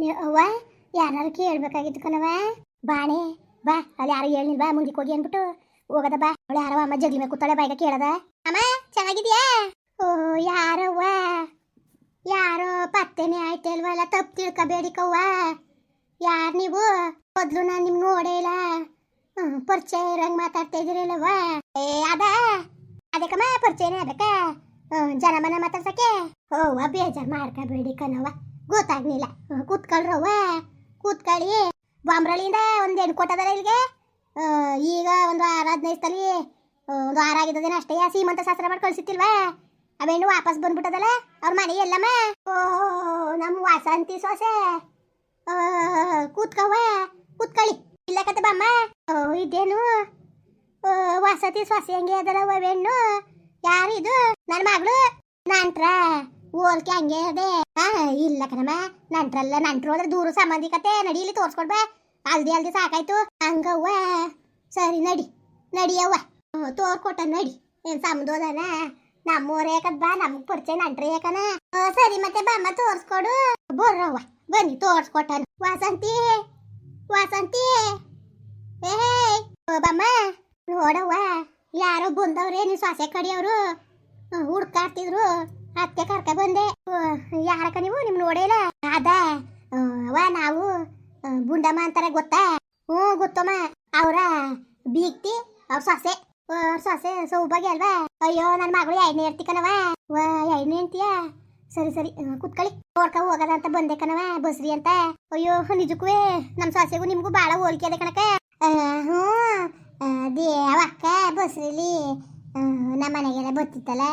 ಅವ್ವ ಯಾರು ಕೇಳ್ಬೇಕಾಗಿತ್ತು ಕಣವ ಬಾಣೆ ಬಾ, ಅಲ್ಲಿ ಯಾರು ಹೇಳಿಲ್ವಾ ಮುಂದಕ್ಕೆ ಹೋಗಿ ಅಂದ್ಬಿಟ್ಟು. ಹೋಗದ, ಬಾ. ಅವಳು ಯಾರವ ಅಮ್ಮ ಜಗ್ಲಿ ಮೇಲೆ ಕೂತಾಳೆ, ಬಾಯಿಗೆ ಕೇಳದ. ಅಮ್ಮ, ಚೆನ್ನಾಗಿದ್ಯಾ? ಓ, ಯಾರವ್ವ? ಯಾರೋ ಪತ್ತೆನೇ ಆಯ್ತಲ್ವಲ್ಲ, ತಪ್ಪು ತಿಳ್ಕೊಬೇಡಿ ಕವ್ವ. ಯಾರು ನೀವು? ಮೊದ್ಲು ನಾನು ನಿಮ್ಗೆ ನೋಡೇ ಇಲ್ಲ. ಪರಿಚಯ ಇರಂಗ್ ಮಾತಾಡ್ತಾ ಇದೀರಲ್ಲವ್ವ ಏ, ಅದ? ಅದಕ್ಕಮ್ಮ ಪರಿಚಯನೇ ಅದಕ್ಕ ಜನ ಮನ ಮಾತಾಡ್ಸಕ್ಕೆ? ಓ ಬೇಜಾರು ಮಾಡ್ಕೋಬೇಡಿ ಕಣವ್ವ. ಗೊತ್ತಾಗ್ಲಿಲ್ಲ. ಕೂತ್ಕೊಳ್ರವ್ವ ಕೂತ್ಕೊಳ್ಳಿ. ಬಾಂಬ್ರಳಿಯಿಂದ ಒಂದು ಹೆಣ್ಣು ಕೊಟ್ಟದಲ್ಲ ಇಲ್ಲಿಗೆ. ಈಗ ಒಂದು ಆರು ಹದಿನೈದು ಒಂದು ಆರು ಆಗಿದ್ದೇನೆ ಅಷ್ಟೇ. ಸೀಮಂತ ಶಾಸ್ತ್ರ ಮಾಡಿ ಕಳ್ಸಿತ್ತಿಲ್ವಾ ಆ ಹೆಣ್ಣು ವಾಪಸ್ ಬಂದ್ಬಿಟ್ಟದಲ್ಲ, ಅವ್ರ ಮನೆ ಎಲ್ಲಮ್ಮ? ಓ ನಮ್ಮ ವಾಸಂತಿ ಸೊಸೆ. ಕೂತ್ಕವ ಕೂತ್ಕೊಳ್ಳಿ. ಇಲ್ಲ ಕತೆ ಬಾಮ್ಮ. ಓ, ಇದೇನು? ವಸತಿ ಸೊಸೆ ಹೆಂಗೆ ಅದಲ್ಲ ಹೆಣ್ಣು ಇದು ನನ್ನ ಮಗಳು? ನಂಟ್ರ ಹೋಲ್ಕೆ ಹಂಗೆ ಅದೇ ಇಲ್ಲ ಕಣಮ್ಮ, ನಂಟ್ರಲ್ಲ, ನಂಟ್ರು ಅಂದ್ರೆ ದೂರ ಸಂಬಂಧಿಕತೆ ನಡೀಲಿ ತೋರ್ಸ್ಕೊಡ್ಬಾ ಅಲ್ದಿ ಅಲ್ದಿ ಸಾಕಾಯ್ತು. ಹಂಗವ್ವ, ಸರಿ ನಡಿ, ನಡಿಯವ್ವ. ತೋರ್ಕೊಟ್ಟ ನಡಿ. ಏನ್ ಸಮದೋದನ ನಮ್ಮೂರ ಯಾಕದ್ ಬಾ, ನಮ್ಗ್ ಪರಿಚಯ ನಂಟ್ರಿ ಯಾಕನ? ಸರಿ ಮತ್ತೆ ಬಾಮ್ಮ ತೋರ್ಸ್ಕೊಡು. ಬರ್ರವ್ವ, ಬನ್ನಿ, ತೋರ್ಸ್ಕೊಟ್ಟನು. ವಾಸಂತಿ ವಾಸಂತಿ. ಏ ಬಾಮ್ಮ, ನೋಡವ್ವ, ಯಾರೋ ಬಂದವ್ರೆ ನೀ ಸೊಸೆ ಕಡಿಯವ್ರು. ಹುಡ್ಕಾಡ್ತಿದ್ರು. ಅದಕ್ಕೆ ಕರ್ಕ ಬಂದೆ. ಯಾರಕ ನೀವು? ನಿಮ್ ನೋಡಿಲ್ಲ ಅದ ವಾ ನಾವು ಬುಂಡಮ್ಮ ಅಂತಾರೆ ಗೊತ್ತಾ? ಹ್ಞೂ, ಗೊತ್ತಮ್ಮ. ಅವರ ಬೀಗ್ತಿ, ಅವ್ರ ಸೊಸೆ. ಅವ್ರ ಸೊಸೆ ಸೌಭಾಗ್ಯ ಅಲ್ವಾ? ಅಯ್ಯೋ ನನ್ನ ಮಗಳು ಎರಡನೇ ಇರ್ತಿ ಕಣವ ಎರಡನೇ ಅಂತೀಯ ಸರಿ ಸರಿ ಕುತ್ಕಳಿ ಕುತ್ಕೊಳ್ಳಿ. ಹೋಗದ ಅಂತ ಬಂದೆ ಕಣವ ಬಸ್ರಿ ಅಂತ. ಅಯ್ಯೋ ನಿಜಕ್ಕೂ ನಮ್ಮ ಸೊಸೆಗೂ ನಿಮ್ಗೂ ಭಾಳ ಹೋಲಿಕೆ ಅದೆ ಕಣಕ ಹ್ಞೂ ದೇವಕ್ಕ ಬಸ್ರಿಲಿ ನಮ್ಮ ಮನೆಗೆಲ್ಲ ಬತ್ತಿತ್ತಲ್ಲ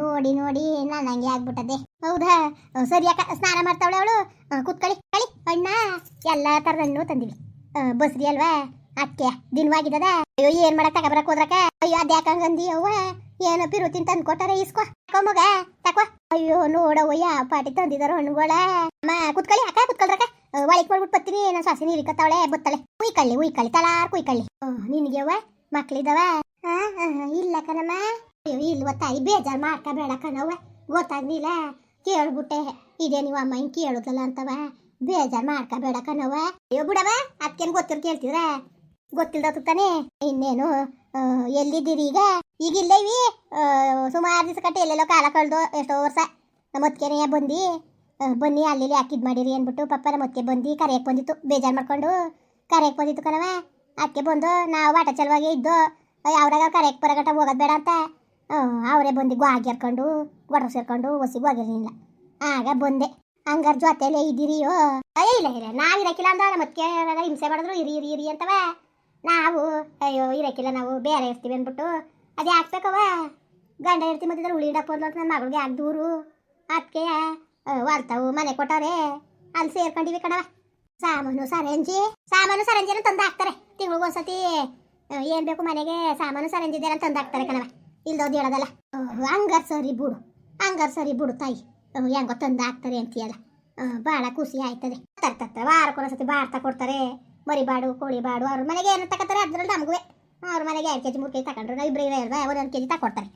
ನೋಡಿ ನೋಡಿ ಹಂಗೆ ಆಗ್ಬಿಟ್ಟದೆ. ಹೌದಾ? ಸರಿ ಅಕ್ಕ, ಸ್ನಾನ ಮಾಡ್ತಾವಳೆ ಅವಳು? ಕುತ್ಕೊಳ್ಳಿ, ಕಳಿ, ಅಣ್ಣ. ಎಲ್ಲ ಥರದ ತಂದಿವಿ. ಬಸ್ರಿ ಅಲ್ವಾ? ಅಕ್ಕೆ, ದಿನವಾಗಿದ್ದದ? ಅಯ್ಯೋ, ಏನ್ ಮಾಡಕ್ ತಗೊಬರಕ್ ಹೋದ್ರಕ ಅಯ್ಯೋ ಅದ್ಯಾಕಂಗಂದಿ ಅವ್ವ? ಏನೋ ಪಿರುತಿನ್ ತಂದ್ ಇಸ್ಕೊ ತಕೋ ಮಗ ಅಯ್ಯೋ, ನೋಡವ್ವ ಯಾವ ಪಾಟಿ ತಂದಿದಾರ ಹಣ್ಣುಗಳ. ಅಮ್ಮ, ಕುತ್ಕೊಳ್ಳಿ ಅಕ್ಕ ಕುತ್ಕೊಳ್ರಕ ಒಳಗ್ ಮಾಡ್ಬಿಟ್ಟು ಬರ್ತೀನಿ. ನನ್ನ ನೀರು ನೀರಿಕತ್ತಾವಳೆ ಬತ್ತಾಳೆ. ಉಯ್ಕಳ್ಳಿ ಉಯ್ಕಳ್ಳಿ, ತಲಾರ್, ಕುಯ್ಕಳ್ಳಿ. ನಿನಗೆ ಅವ್ವ? ಮಕ್ಳಿದವ? ಇಲ್ಲ ಕಣಮ್ಮ. ಇಲ್ವ ತಾಯಿ ಬೇಜಾರ್ ಮಾಡ್ಕೋಬೇಡ ಕಣವ್ವ ಗೊತ್ತಾಗ್ಲಿಲ್ಲ? ಕೇಳ್ಬಿಟ್ಟೆ. ಇದೇ ನೀವು ಅಮ್ಮ ಹಿಂಗ್ ಕೇಳುದಲ್ಲ ಅಂತವ. ಬೇಜಾರ್ ಮಾಡ್ಕೋಬೇಡ ಕಣವ್ವ ಅಯ್ಯೋ ಬಿಡವ ಅದಕ್ಕೇನು ಗೊತ್ತಿರ್ ಕೇಳ್ತಿದ್ರ? ಗೊತ್ತಿಲ್ದ ತಾನೆ. ಇನ್ನೇನು ಎಲ್ಲಿದ್ದೀರಿ ಈಗ? ಈಗ ಇಲ್ಲೇವಿ? ಸುಮಾರು ದಿವಸ ಕಟ್ಟಿ ಎಲ್ಲೆಲ್ಲೋ ಕಾಲ ಕಳೆದು ಎಷ್ಟೋ ವರ್ಷ ನಮ್ಮ ಬಂದಿ. ಬಂದು ಬನ್ನಿ ಅಲ್ಲಿ ಇಲ್ಲಿ ಹಾಕಿದ್ ಮಾಡಿರಿ ಅಂದ್ಬಿಟ್ಟು ಪಪ್ಪ ನಮ್ಮ ಅತ್ತಿಗೆ ಬಂದು ಕರೆಯಕ್ಕೆ ಬಂದಿತ್ತು. ಬೇಜಾರು ಮಾಡ್ಕೊಂಡು. ಕರೆಯಕ್ಕೆ ಬಂದಿತ್ತು ಕಣವ ಅದಕ್ಕೆ ಬಂದು ನಾವು ಆಟ ಚಲುವಾಗಿ ಇದ್ದು ಯಾವಾಗ ಕರೆಯಕ್ಕೆ ಬರಗಟ್ಟ ಹೋಗೋದು ಬೇಡ ಅಂತ ಅವರೇ ಬಂದು ಗ್ವಾಗಿ ಹರ್ಕೊಂಡು ಗೊಡ್ರ ಸೇರ್ಕೊಂಡು ಹೊಸಿ ಆಗಿರಲಿಲ್ಲ ಆಗ ಬಂದೆ. ಹಂಗಾರ ಜೊತೆಲೇ ಇದ್ದೀರಿಯೋ? ಅಯ್ಯ ಇಲ್ಲ ಇಲ್ಲ ನಾವು ಇರಕ್ಕಿಲ್ಲ ಅಂದ ಮತ್ತೆ ಹಿಂಸೆ ಮಾಡಿದ್ರು ಇರಿ ಇರಿ ಇರಿ ಅಂತವ. ನಾವು ಅಯ್ಯೋ ಇರಕ್ಕಿಲ್ಲ ನಾವು ಬೇರೆ ಇರ್ತೀವಿ ಅಂದ್ಬಿಟ್ಟು. ಅದೇ ಹಾಕ್ಬೇಕವ ಗಂಡ ಇರ್ತೀವಿ ಮತ್ತಿದ್ರೆ ಬಂದ್ಲು ಅಂತ ನನ್ನ ಮಗಳಿಗೆ ಯಾಕೆ ದೂರು? ಅದಕ್ಕೆ ವಾಲ್ತಾವು ಮನೆ ಕೊಟ್ಟವ್ರೆ. ಅಲ್ಲಿ ಸೇರ್ಕೊಂಡಿವಿ ಕಣವ ಸಾಮಾನು ಸರಂಜಿ. ಸಾಮಾನು ಸರಂಜಿನ ತಂದು ಹಾಕ್ತಾರೆ ತಿಂಗಳಿಗೆ ಒಂದ್ಸತಿ ಆ, ಏನ್ ಬೇಕು ಮನೆಗೆ ಸಾಮಾನು ಸರಂಜಿ ಇದೆಲ್ಲ ತಂದು ಹಾಕ್ತಾರೆ ಕಣವ ಇಲ್ದೋದು ಹೇಳೋದಲ್ಲ. ಹಂಗಾರ್ ಸರಿ ಬಿಡು. ಹಂಗಾರ ಸರಿ ಬಿಡು ತಾಯಿ. ಹೆಂಗ ತಂದು ಹಾಕ್ತಾರೆ ಅಂತೀಯಲ್ಲ. ಭಾಳ ಖುಷಿ ಆಯ್ತದೆ. ತರ್ತಾರೆ ವಾರಕ್ಕೊಂದ್ಸತಿ ಬಾಡ್ತಾ ಕೊಡ್ತಾರೆ. ಮರಿ ಬಾಡು, ಕೋಳಿ ಬಾಡು, ಅವ್ರ ಮನೆಗೆ ಏನು ತಗೋತಾರೆ ಅದ್ರಲ್ಲಿ ನಮಗೂ ಅವ್ರ ಮನೆಗೆ ಎರಡು ಕೆಜಿ, ಮೂರು ಕೆಜಿ ತಗೊಂಡ್ರು, ನಾವು ಇಬ್ಬರು ಇರೋ ಒಂದೊಂದು ಕೆಜಿ ತಗೊಡ್ತಾರೆ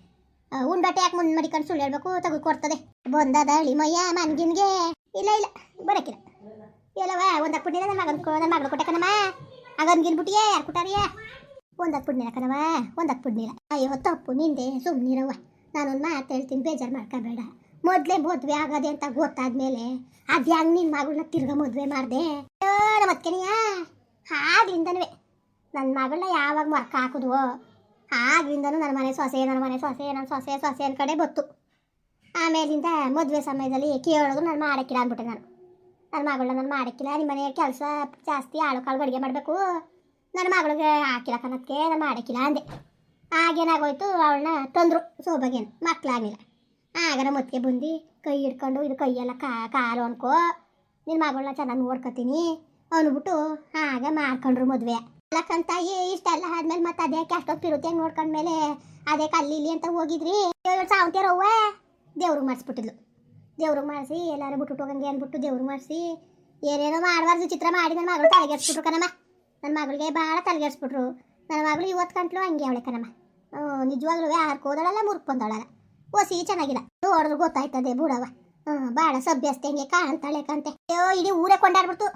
ಬಟ್ಟೆ ಯಾಕೆ ಮುಂದೆ ಮಡಿಕೊಂಡು ಸುಳ್ಳು ಹೇಳ್ಬೇಕು ತೆಗೆದು ಕೊಡ್ತದೆ. ಬಂದದ ಮಯ್ಯ ಮನ್ಗಿನ್ಗೆ. ಇಲ್ಲ ಇಲ್ಲ, ಬರಕಿಲ್ಲ. ಇಲ್ಲವ ಒಂದಕ್ಕೆ ಬಿಟ್ಟಿಲ್ಲ ನನ್ನ ಮಗನ ನನ್ನ ಮಗಳು ಕೊಟ್ಟೆ ಕಣಮ್ಮ. ಆಗನ್ಗಿನ್ ಬಿಟ್ಟಿಯೇ, ಯಾರು ಕೊಟ್ಟಾರಿಯ? ಒಂದಕ್ಕೆ ಬಿಡ್ನಿಲ್ಲ ಕಣವ ಒಂದಕ್ಕೆ ಬಿಡ್ನಿಲ್ಲ ಅಯ್ಯೋ ತಪ್ಪು ನಿಂದೆ ಸುಮ್ಮನಿರವ್ವ ನಾನೊಂದು ಮಾತು ಹೇಳ್ತೀನಿ, ಬೇಜಾರು ಮಾಡ್ಕೋಬೇಡ. ಮೊದಲೇ ಮದುವೆ ಆಗೋದೆ ಅಂತ ಗೊತ್ತಾದ್ಮೇಲೆ ಅದು ಹೆಂಗೆ ನಿನ್ನ ಮಗಳನ್ನ ತಿರ್ಗಾ ಮದುವೆ ಮಾಡಿದೆ. ನಮ್ಮ ಅತ್ಕೆನಿಯ ಆಗ್ಲಿಂದನೂ ನನ್ನ ಮಗಳನ್ನ ಯಾವಾಗ ಮರ್ಕ ಹಾಕಿದ್ವೋ ಆಗ್ಲಿಂದನೂ ನನ್ನ ಮನೆ ಸೊಸೆ ನನ್ನ ಮನೆ ಸೊಸೆ ನನ್ನ ಸೊಸೆ ಸೊಸೆ ಕಡೆ ಬತ್ತು. ಆಮೇಲಿಂದ ಮದುವೆ ಸಮಯದಲ್ಲಿ ಕೇಳೋದು ನಾನು ಮಾಡಕ್ಕಿಲ್ಲ ಅಂದ್ಬಿಟ್ಟೆ ನಾನು. ನನ್ನ ಮಗಳನ್ನ ನಾನು ಮಾಡಕ್ಕಿಲ್ಲ ನಿಮ್ಮ ಮನೆಯ ಕೆಲಸ ಜಾಸ್ತಿ ಆಳು ಕಾಳು ಅಡುಗೆ ಮಾಡಬೇಕು. ನನ್ನ ಮಗಳಿಗೆ ಹಾಕಿಲ್ಲ ಕಣಕ್ಕೆ ನಾನು ಮಾಡಕ್ಕಿಲ್ಲ ಅಂದೆ. ಆಗೇನಾಗೋಯ್ತು ಅವಳನ್ನ ತಂದರು ಸೋಬಗೇನು ಆಗ ನಮ್ಮ ಮುತ್ತಿಗೆ ಬಂದು ಕೈ ಹಿಡ್ಕೊಂಡು, ಇದು ಕೈಯೆಲ್ಲ ಕಾ, ಕಾಲು ಅನ್ಕೋ. ನಿನ್ನ ಮಗಳನ್ನ ಚೆನ್ನಾಗಿ ನೋಡ್ಕೊತೀನಿ ಅಂದ್ಬಿಟ್ಟು ಆಗ ಮಾಡ್ಕೊಂಡ್ರು ಮದುವೆ. ಅಲ್ಲಕ್ಕಂತಾಯಿ ಇಷ್ಟೆಲ್ಲ ಆದ್ಮೇಲೆ ಮತ್ತೆ ಅದೇ ಅಷ್ಟೊತ್ತು ಇರುತ್ತೆ ನೋಡ್ಕೊಂಡ್ಮೇಲೆ ಅದೇ ಕಲ್ಲಿ ಇಲ್ಲಿ ಅಂತ ಹೋಗಿದ್ರಿ. ಸಾವಂತಿಯರವ್ವ. ದೇವ್ರಿಗೆ ಮಾಡಿಸ್ಬಿಟ್ಟಿದ್ಲು. ದೇವ್ರಿಗೆ ಮಾಡಿಸಿ ಎಲ್ಲರೂ ಬಿಟ್ಟು ಹೋಗಂಗೆ ಅಂದ್ಬಿಟ್ಟು ದೇವ್ರಿಗೆ ಮಾಡಿಸಿ ಏನೇನೋ ಮಾಡಬಾರ್ದು, ಚಿತ್ರ ಮಾಡಿ ನನ್ನ ಮಗಳು ತಲೆಗೆಡ್ಸ್ಬಿಟ್ರು ಕಣಮ್ಮ. ನನ್ನ ಮಗಳಿಗೆ ಭಾಳ ತಲೆಗೆಡ್ಸ್ಬಿಟ್ರು. ನನ್ನ ಮಗಳು ಇವತ್ತು ಗಂಟ್ಲು ಹಂಗೆ ಅವಳೆ ಕಣಮ್ಮ. ನಿಜವಾಗ್ಲೂ ಯಾರು ಹೋದಳಲ್ಲ ಮುರ್ಕ್ ಬಂದವಳಲ್ಲ ಓಸಿ ಚೆನ್ನಾಗಿಲ್ಲ. ನೋಡಿದ್ರು ಗೊತ್ತಾಯ್ತದೆ ಬುಡವ ಹ್ಞೂ ಭಾಳ ಸಭ್ಯಸ್ತೆ ಹಂಗೆ ಕಾಣ್ತಾಳೆ ಕಂತೆ. ಅಯ್ಯೋ, ಇಡೀ ಊರೇ ಕೊಂಡಾಡ್ಬಿಡ್ತು.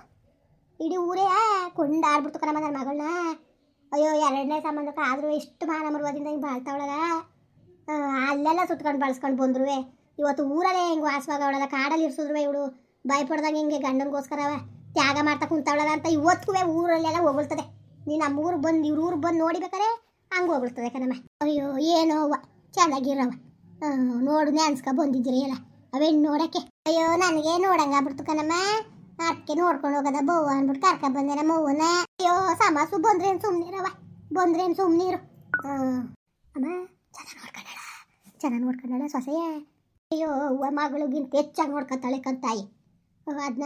ಇಡೀ ಊರೇ ಕೊಂಡಾಡ್ಬಿಡ್ತು ಕಣಮ್ಮ ನನ್ನ ಮಗಳನ್ನ. ಅಯ್ಯೋ, ಎರಡನೇ ಸಂಬಂಧಕ್ಕೆ ಆದರೂ ಎಷ್ಟು ಮಾನ ಮರುವದಿಂದ ಹಿಂಗೆ ಬಾಳ್ತಾವಳಗ. ಅಲ್ಲೆಲ್ಲ ಸುತ್ಕೊಂಡು ಬಳಸ್ಕೊಂಡು ಬಂದ್ರು ಇವತ್ತು ಊರಲ್ಲೇ ಹೆಂಗೆ ವಾಸವಾಗ ಅವಳಲ್ಲ ಕಾಡಲ್ಲಿ ಇರ್ಸಿದ್ರು ಇವಳು. ಭಯಪಡ್ದಂಗೆ ಹಿಂಗೆ ಗಂಡನಿಗೋಸ್ಕರ ತ್ಯಾಗ ಮಾಡ್ತಾ ಕುಂತವಳಲ್ಲ ಅಂತ ಇವತ್ತಿಗೂ ಊರಲ್ಲೆಲ್ಲ ಹೋಗ್ಬಿಡ್ತದೆ ನೀನು ನಮ್ಮ ಊರಿಗೆ ಬಂದು ಇವ್ರ ಊರಿಗೆ ಬಂದು ನೋಡಿಬೇಕಾರೆ ಹಂಗೆ ಹೋಗ್ಬಿಡ್ತದೆ ಕಣಮ್ಮ. ಅಯ್ಯೋ, ಏನೋ ಅವ್ವ. ಚೆನ್ನಾಗಿರವ ನೋಡು, ನೆನ್ಸ್ಕ ಬಂದಿದ್ದೀರಿ ಎಲ್ಲ. ಅವೇನು ನೋಡಕ್ಕೆ. ಅಯ್ಯೋ, ನನಗೆ ನೋಡಂಗ ಬಿಡ್ತು ಕಣಮ್ಮ. ಅದಕ್ಕೆ ನೋಡ್ಕೊಂಡು ಹೋಗದ ಬವ್ವ ಅಂದ್ಬಿಟ್ಟು ಕರ್ಕ ಬಂದೆ ನಮ್ಮ ಅವ್ವನ ಅಯ್ಯೋ ಸಮಾಸು ಬಂದ್ರೇನು ಸುಮ್ಮನಿರವ ಬಂದ್ರೇನು ಸುಮ್ಮನಿರು ಅಮ್ಮ, ಚೆನ್ನಾಗಿ ನೋಡ್ಕೊಂಡಳ. ಚೆನ್ನಾಗಿ ನೋಡ್ಕೊಂಡಳ ಸೊಸೆಯ. ಅಯ್ಯೋ, ಅವ್ವ ಮಗಳಿಗಿಂತ ಹೆಚ್ಚಾಗಿ ನೋಡ್ಕೊತಾಳೆ ಕಂತಾಯಿ ಅದನ್ನ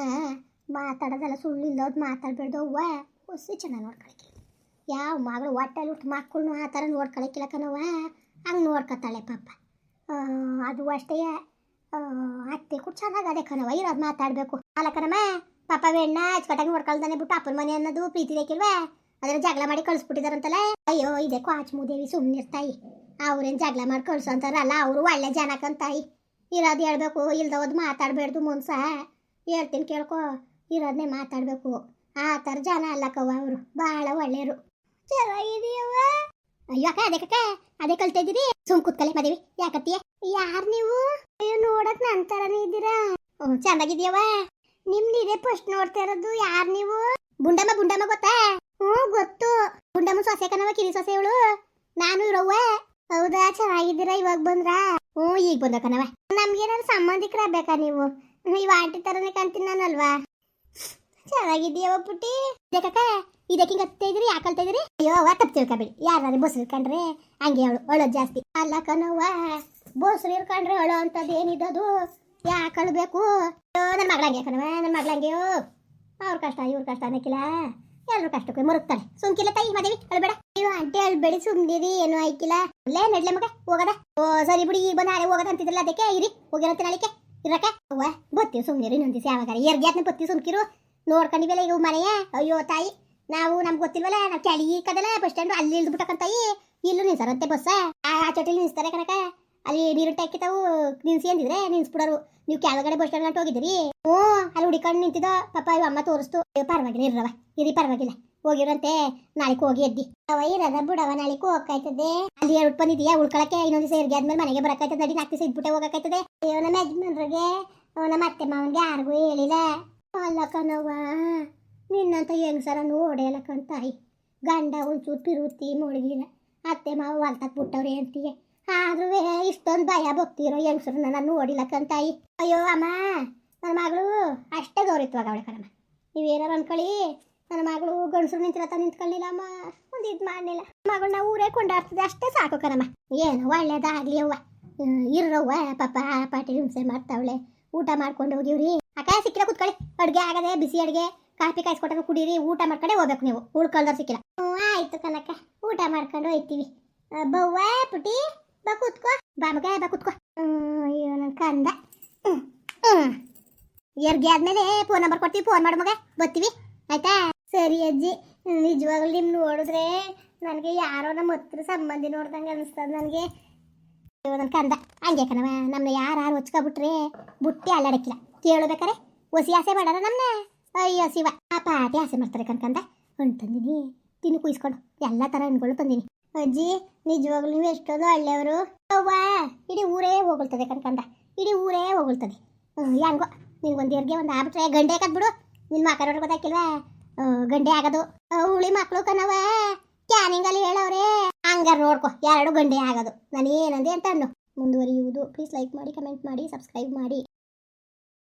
ಮಾತಾಡೋದಲ್ಲ ಸುಳ್ಳಿಲ್ಲೋದು ಮಾತಾಡಬೇಡ ಅವ್ವ. ಹೊಸಿ ಚೆನ್ನಾಗಿ ನೋಡ್ಕೊಳಕ್ಕೆ. ಯಾವ ಮಗಳು ಹೊಟ್ಟೆಲಿ ಹುಟ್ಟು ಮಕ್ಕಳನ್ನು ಆ ಥರ ನೋಡ್ಕೊಳಕ್ಕಿಲ್ಲ ಕಣವ್ವ. ಹಂಗೆ ನೋಡ್ಕೊತಾಳೆ ಪಾಪ. ಅದು ಅಷ್ಟೇ. ಅತ್ತೆ ಕೂಡ ಚೆನ್ನಾಗದೆ ಕಣವ ಇರೋದು ಮಾತಾಡಬೇಕು. ಅಲ್ಲ ಕಣಮ್ಮ, ಪಾಪ ಬೆಣ್ಣ ಅಚ್ಚುಕಟ್ಟಾಗಿ ನೋಡ್ಕೊಳ್ದಾನೆ ಬಿಟ್ಟು ಅಪ್ಪನ ಮನೆ ಅನ್ನೋದು ಪ್ರೀತಿ ಬೇಕಿಲ್ವಾ? ಅದರ ಜಗಳ ಮಾಡಿ ಕಳಿಸ್ಬಿಟ್ಟಿದಾರಂತಲ್ಲ. ಅಯ್ಯೋ, ಇದೆ ಕ್ವಾಚ್ಮುದೇವಿ ಸುಮ್ಮನಿರ್ತಾಯಿ ಅವ್ರೇನು ಜಗಳ ಮಾಡಿ ಕಳ್ಸೋ ಅಂತಾರಲ್ಲ ಅವರು ಒಳ್ಳೆ ಜನಕ್ಕಂತಾಯಿ. ಇರೋದು ಹೇಳ್ಬೇಕು, ಇಲ್ದೋದು ಮಾತಾಡಬೇಡ್ದು ಮುನ್ಸ. ಹೇಳ್ತೀನಿ ಕೇಳ್ಕೊ. ಇರೋದನ್ನೇ ಮಾತಾಡಬೇಕು. ಆ ಥರ ಜನ ಕವ್ವ ಅವರು ಭಾಳ ಒಳ್ಳೆಯರು ಚೆನ್ನಾಗಿದೆಯವ್ವ ಅಯ್ಯೋ ಅಕ್ಕ, ಅದೇ ಕಕ್ಕ, ಅದೇ ಕಲ್ತಾ ಇದ್ದೀರಿ? ಸುಮ್ ಕುತ್ಕಲೆ ಮದುವೆ. ಯಾಕತ್ತೀಯ? ಯಾರು ನೀವು? ಅಯ್ಯೋ, ನೋಡಕ್ ನನ್ ತರನೇ ಇದ್ದೀರಾ? ಹ್ಞೂ ಚೆನ್ನಾಗಿದ್ಯವ ನಿಮ್ದು ಇದೆ ಫಸ್ಟ್ ನೋಡ್ತಾ ಇರೋದು ಯಾರು ನೀವು? ಬುಂಡಮ್ಮ ಬುಂಡಮ್ಮ ಗೊತ್ತಾ? ಹ್ಞೂ, ಗೊತ್ತು. ಬುಂಡಮ್ಮ ಸೊಸೆ ಕಣವ ಕಿರಿ ಸೊಸೆ ಇವಳು. ನಾನು ಇರೋವ ಹೌದಾ, ಚೆನ್ನಾಗಿದ್ದೀರಾ? ಇವಾಗ ಬಂದ್ರಾ? ಹ್ಞೂ, ಈಗ ಬಂದ ಕಣವ ನಮ್ಗೇನಾದ್ರು ಸಂಬಂಧಿಕರಾಗಬೇಕಾ ನೀವು? ಇವ ಆಂಟಿ ತರನೇ ಕಾಣ್ತೀನಿ ನಾನಲ್ವಾ? ಚೆನ್ನಾಗಿದ್ದೀಯವ ಪುಟ್ಟಿ? ಇದಕ್ಕ ಇದಕ್ಕೆ ಹಿಂಗೆ ಹತ್ತಾ ಇದ್ರಿ ಯಾಕೆ ಇದ್ರಿ ಅಯ್ಯೋ, ಅವ್ವ ತಪ್ಪು ತಿಳ್ಕೊಬೇಡಿ. ಯಾರು ಬಸ್ ಇರ್ಕೊಂಡ್ರೆ ಹಂಗೆ ಅವಳು ಅಳೋದು ಜಾಸ್ತಿ. ಅಲ್ಲ ಕಣವ್ವ, ಬೋಸ್ರು ಇರ್ಕೊಂಡ್ರೆ ಅಳು ಅಂತದ್ದು ಏನಿದ್ದದು ಯಾಕೆ ಕಳ್ಬೇಕು? ಅಯ್ಯೋ ನನ್ನ ಮಗಳಂಗೆ ಕಣವ ನನ್ನ ಅವ್ರ ಕಷ್ಟ, ಇವ್ರ ಕಷ್ಟ ಅನ್ನಕ್ಕಿಲ್ಲ. ಎಲ್ಲರೂ ಕಷ್ಟಕ್ಕೆ ಮರುಗ್ತಾರೆ. ಸುಮ್ಕಿಲ್ಲ ತಾಯಿ, ಮದೇವಿ. ಅಳ್ಬೇಡ ಅಯ್ಯೋ ಅಂಟಿ ಅಳ್ಬೇಡಿ ಸುಮ್ದಿರಿ ಏನು ಆಯ್ಕಿಲ್ಲ. ಅಲ್ಲೇ ನಡ್ಲೆ ಮಗ, ಹೋಗದ? ಓ, ಸರಿ ಬಿಡಿ ಈಗ ಬಂದ ಹೋಗದ ಅಂತಿದ್ರಲ್ಲ, ಅದಕ್ಕೆ ಇರಿ ಹೋಗಿರತ್ತೆ ನಾಳಿಕೆ ಇರಕ ಅವ್ವ ಬತ್ತೀವಿ ಸುಮ್ನಿರಿ, ಇನ್ನೊಂದು ದಿವಸ ಯಾವಾಗ ಎರ್ಗ್ಯಾತ್ನ ಬತ್ತಿ ಸುಮ್ಕಿರು. ನೋಡ್ಕೊಂಡಿವಲ್ಲ ಈಗ ಮನೆಯ. ಅಯ್ಯೋ, ತಾಯಿ, ನಾವು ನಮ್ಗೆ ಗೊತ್ತಿಲ್ವಲ್ಲ, ನಾವು ಚಳಿ ಕದಲ, ಬಸ್ ಸ್ಟ್ಯಾಂಡ್, ಅಲ್ಲಿ ಇಳ್ದ್ಬಿಟ್ಟಕ್ಕಂತಾಯಿ ಇಲ್ಲೂ ನಿಲ್ಸರಂತೆ ಬಸ್ಸ. ಆ ಚಟಲಿ ನಿಲ್ಸ್ತಾರೆ ಕಣಕ ಅಲ್ಲಿ ನೀರು ಟ್ಯಾಕಿತಾವು ನಿಲ್ಸಿ ಅಂದಿದ್ರೆ ನಿಲ್ಸ್ಬಿಡೋರು. ನೀವು ಕೆಳಗಡೆ ಬಸ್ ಸ್ಟ್ಯಾಂಡ್ ಗಂಟ ಹೋಗಿದ್ದೀರಿ. ಹ್ಞೂ, ಅಲ್ಲಿ ಹುಡಿಕೊಂಡು ನಿಂತಿದ್ದೋ ಪಪ್ಪ ಇವ ಅಮ್ಮ ತೋರಿಸ್ತು. ಪರವಾಗಿಲ್ಲ ಇರ್ರವ ಇರಿ, ಪರವಾಗಿಲ್ಲ. ಹೋಗಿರಂತೆ. ನಾಳೆಗೆ ಹೋಗಿ ಎದ್ದಿ. ಅವ ಇರದ ಬಿಡವ ನಾಳೆಗೆ ಹೋಗ್ಕಾಯ್ತದೆ. ಅಲ್ಲಿ ಎರಡು ಬಂದಿದ್ಯಾ? ಉಳ್ಕೊಳಕ್ಕೆ ಇನ್ನೊಂದು ಇರ್ಗೆ ಆದ್ಮೇಲೆ ಮನೆಗೆ ಬರಕಾಯ್ತದೆ ನಡಿ ನಾಲ್ಕು ದಿವಸ ಇದ್ಬಿಟ್ಟೆ ಹೋಗಕಾಯ್ತದೆ ಅಯ್ಯೋ, ನಮ್ಮ ಯಜಮಾನ್ರಿಗೆ ನಮ್ಮ ಅತ್ತೆ ಮಾವನ್ಗೆ ಯಾರಿಗೂ ಹೇಳಿಲ್ಲ. ಅಲ್ಲ ಕಣವ್ವ ನಿನ್ನಂತ ಹೆಂಗ್ಸರ ನೋಡೆಲ್ಲ ಕಣ್ತಾಯಿ ಗಂಡ ಒಂಚೂರು ತಿರುತಿ ಮುಳುಗಿಲ್ಲ ಅತ್ತೆ ಮಾವ ಹೊಲ್ತಾಕ್ ಬಿಟ್ಟವ್ರೆ ಅಂತೀಯ. ಆದ್ರೂ ಇಷ್ಟೊಂದು ಭಯ ಭಕ್ತಿರೋ ಹೆಂಗ್ಸರನ್ನ ನಾನು ನೋಡಿಲ್ಲ ಕಣ್ತಾಯಿ ಅಯ್ಯೋ, ಅಮ್ಮ ನನ್ನ ಮಗಳು ಅಷ್ಟೇ ಗೌರವಿತ್ವಾಗ ಅವಳೆ ಕಣಮ್ಮ. ನೀವೇನಾರು ಅನ್ಕೊಳ್ಳಿ. ನನ್ನ ಮಗಳು ಗಂಡಸರು ನಿಂತಿರತ್ತ ನಿಂತ್ಕೊಳ್ಳಿಲ್ಲ ಅಮ್ಮ. ಒಂದು ಇದು ಮಾಡಲಿಲ್ಲ. ಮಗಳನ್ನ ಊರೇ ಕೊಂಡಾಡ್ತದೆ ಅಷ್ಟೇ ಸಾಕು ಕಣಮ್ಮ. ಏನು ಒಳ್ಳೇದಾಗಲಿ ಅವ್ವ. ಇರ್ರವ್ವ. ಪಾಪ ಪಾಟಿ ಹಿಂಸೆ ಮಾಡ್ತಾವಳೆ. ಊಟ ಮಾಡ್ಕೊಂಡು ಹೋಗಿವ್ರಿ. ಅಕ್ಕ ಸಿಕ್ಕಿಲ್ಲ ಕುತ್ಕೊಳ್ಳಿ. ಅಡುಗೆ ಆಗದೆ ಬಿಸಿ ಅಡುಗೆ. ಕಾಫಿ ಕಾಯಿಸ್ಕೊಟ್ಟಾಗ ಕುಡೀರಿ. ಊಟ ಮಾಡ್ಕೊಂಡೆ ಹೋಗ್ಬೇಕು ನೀವು. ಉಳ್ಕೊಂಡ್ರೆ ಸಿಕ್ಕಿಲ್ಲ. ಹ್ಞೂ ಆಯ್ತು ಕನಕ ಊಟ ಮಾಡ್ಕೊಂಡು ಹೋಯ್ತೀವಿ. ಆ, ಬವ್ವ ಪುಟಿ ಬಾ ಕೂತ್ಕೋ. ಬಾ ಮಗ ಬಾ ಕೂತ್ಕೋ. ಅಯ್ಯೋ ನನ್ನ ಕಂದ. ಎರ್ಗೆ ಆದ್ಮೇಲೆ ಫೋನ್ ನಂಬರ್ ಕೊಡ್ತೀವಿ. ಫೋನ್ ಮಾಡು ಮಗ. ಬರ್ತೀವಿ. ಆಯ್ತಾ? ಸರಿ ಅಜ್ಜಿ ನಿಜವಾಗ್ಲೂ ನಿಮ್ ನೋಡಿದ್ರೆ ನನಗೆ ಯಾರೋ ನಮ್ಮ ಹತ್ರ ಸಂಬಂಧಿ ನೋಡ್ದಂಗೆ ಅನಿಸ್ತದ ನನಗೆ. ನನ್ನ ಕಂದ. ಹಂಗೆ ಕಣವ ನಮ್ಮನ್ನ ಯಾರು ಹೊಚ್ಕೊಬಿಟ್ರೆ ಬುಟ್ಟಿ ಅಲ್ಲಾಡಕ್ಕಿಲ್ಲ. ಕೇಳಬೇಕಾರೆ? ಹೊಸಿ ಆಸೆ ಮಾಡಾರ ನಮ್ಮನ್ನ ಅಯ್ಯೋ, ಶಿವ, ಆ ಪಾಟಿ ಆಸೆ ಮಾಡ್ತಾರೆ ಕಣ್ಕಂದ ತಂದಿನಿ, ತಿನ್ನು, ಕುಯ್ಸ್ಕೊಂಡು. ಎಲ್ಲ ಥರ ಹಣ್ಣುಗಳು ತಂದಿನಿ. ಅಜ್ಜಿ, ನಿಜವಾಗ್ಲೂ ನೀವು ಎಷ್ಟೊಂದು ಹಳ್ಳಿಯವರು. ಅವ್ವ ಇಡೀ ಊರೇ ಹೋಗಲ್ತದೆ ಕಣ್ಕಂದ ಇಡೀ ಊರೇ ಹೋಗಲ್ತದೆ ಹೆಂಗೋ, ನಿನ್ಗೊಂದು ಎರ್ಗೆ ಒಂದು ಆಗ್ಬಿಟ್ರೆ ಗಂಡೆ ಹಾಕದ್ ಬಿಡು ನಿನ್ನ ಮಾತಾಡೋರು ಗೊತ್ತಾಕಿಲ್ವಾ ಗಂಡೆ ಆಗದು. ಹುಳಿ ಮಕ್ಕಳು ಕಣವ ಕ್ಯಾನಿಂಗಲ್ಲಿ ಹೇಳವ್ರೆ. ಹಂಗಾರ್ ನೋಡ್ಕೊ, ಎರಡು ಗಂಡೆ ಆಗೋದು. ನಾನು ಏನಂದೆ ಅಂತ ಅನ್ನು. ಮುಂದುವರಿಯುವುದು. ಪ್ಲೀಸ್ ಲೈಕ್ ಮಾಡಿ ಕಮೆಂಟ್ ಮಾಡಿ ಸಬ್ಸ್ಕ್ರೈಬ್ ಮಾಡಿ.